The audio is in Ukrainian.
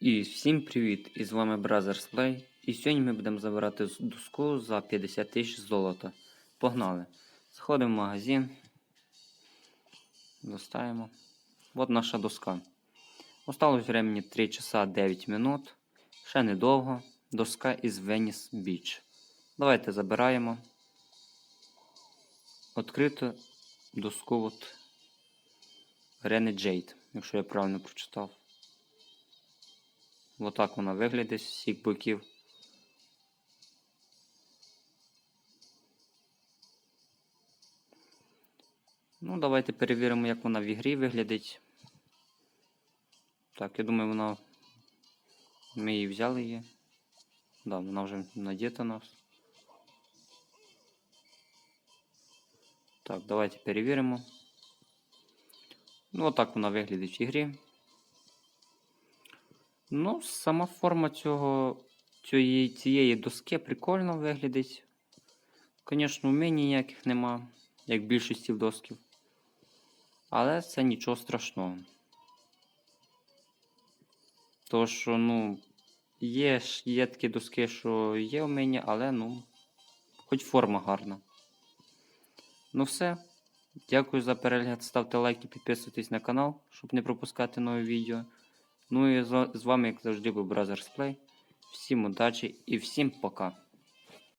І всім привіт! І з вами Brothers Play. І сьогодні ми будемо забирати доску за 50 тисяч золота. Погнали! Заходимо в магазин. Достаємо. От наша доска. Осталось времени 3 часа 9 минут. Ще недовго. Доска із Venice Beach. Давайте забираємо. Відкрито доску от Renegade, якщо я правильно прочитав. Отак вона виглядає з всіх боків. Ну, давайте перевіримо, як вона в ігрі виглядить. Так, я думаю, вона. Ми її взяли її. Да, вона вже надіта у нас. Так, давайте перевіримо. Ну, отак вона виглядить в ігрі. Ну, сама форма цього, цієї, цієї доски прикольно виглядить. Звісно, вмінь ніяких нема, як більшості досків. Але це нічого страшного. То, що, ну, є, є такі доски, що є вміння, але ну, хоч форма гарна. Ну все. Дякую за перегляд. Ставте лайки, підписуйтесь на канал, щоб не пропускати нові відео. Ну і з вами, як завжди, був Brothers Play. Всім удачі і всім пока.